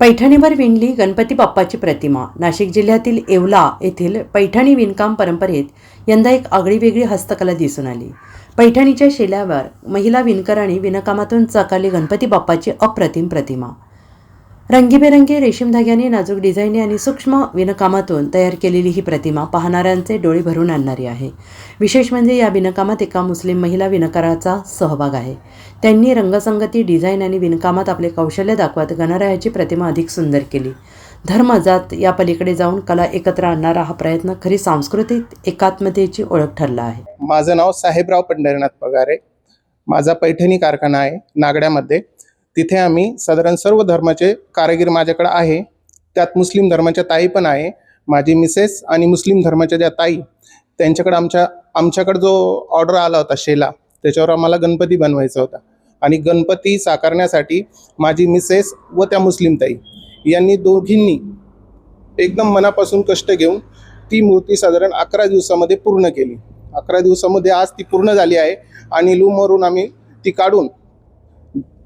पैठणीवर विणली गणपती बाप्पाची प्रतिमा. नाशिक जिल्ह्यातील येवला येथील पैठणी विणकाम परंपरेत यंदा एक आगळीवेगळी हस्तकला दिसून आली. पैठणीच्या शेल्यावर महिला विणकरांनी विणकामातून चाकाली गणपती बाप्पाची अप्रतिम प्रतिमा. रंगीबेरंगी रेशीम धाग्याने नाजूक डिझाईन आणि सूक्ष्म विणकामातून तयार केलेली ही प्रतिमा पाहणाऱ्यांचे डोळे भरून आणणारी आहे. विशेष म्हणजे या विणकामात एका मुस्लिम महिला विणकराचा सहभाग आहे. त्यांनी रंगसंगती डिझाईन आणि विणकामात आपले कौशल्य दाखवत गणरायाची प्रतिमा अधिक सुंदर केली. धर्म जात या पलीकडे जाऊन कला एकत्र आणणारा हा प्रयत्न खरी सांस्कृतिक एकात्मतेची ओळख ठरला आहे. माझं नाव साहेबराव पंढरीनाथ पगारे. माझा पैठणी कारखाना आहे नागड्यामध्ये. तिथे आम्ही साधारण सर्व धर्माचे कारागीर माझ्याकडे आहे. त्यात मुस्लिम धर्माच्या ताई पण आहे. माझी मिसेस आणि मुस्लिम धर्माच्या ज्या ताई त्यांच्याकडे आमच्या आमच्याकडे जो ऑर्डर आला होता शेला त्याच्यावर आम्हाला गणपती बनवायचा होता. आणि गणपती साकारण्यासाठी माझी मिसेस व त्या मुस्लिम ताई यांनी दोघींनी एकदम मनापासून कष्ट घेऊन ती मूर्ती साधारण अकरा दिवसामध्ये पूर्ण केली. अकरा दिवसामध्ये आज ती पूर्ण झाली आहे आणि लूमवरून आम्ही ती काढून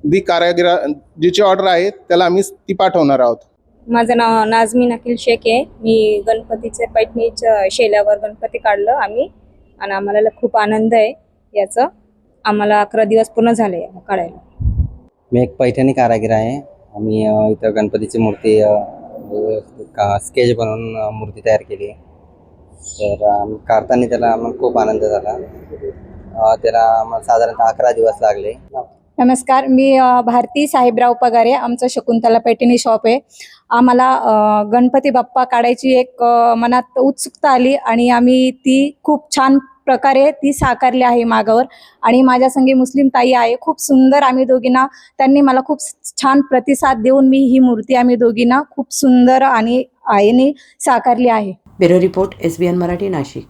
जी कारागिरा जिची ऑर्डर आहे त्याला आम्ही ती पाठवणार आहोत. माझं नाव नाझमीन अखिल शेख आहे. मी गणपतीचे पैठणीच्या शेल्यावर गणपती काढलं आम्ही. आणि आम्हाला खूप आनंद आहे. याचं आम्हाला अकरा दिवस पूर्ण झाले काढायला. मी एक पैठणी कारागीर आहे. आम्ही इथं गणपतीची मूर्ती का स्केच बनवून मूर्ती तयार केली. आहे तर आम्ही काढताना त्याला आम्हाला खूप आनंद झाला. त्याला आम्हाला साधारणतः अकरा दिवस लागले. नमस्कार मी भारती साहेबराव पगारे आमचं शकुंतला पैठणी शॉप आहे. आम्हाला गणपती बाप्पा काढायची एक मनात उत्सुकता आली आणि आम्ही ती खूप छान प्रकारे ती साकारली आहे मागावर. आणि माझ्या संगी मुस्लिम ताई आहे खूप सुंदर आम्ही दोघींना त्यांनी मला खूप छान प्रतिसाद देऊन मी ही मूर्ती आम्ही दोघींना खूप सुंदर आणि आईने साकारली आहे. Bureau report S B N Marathi Nashik.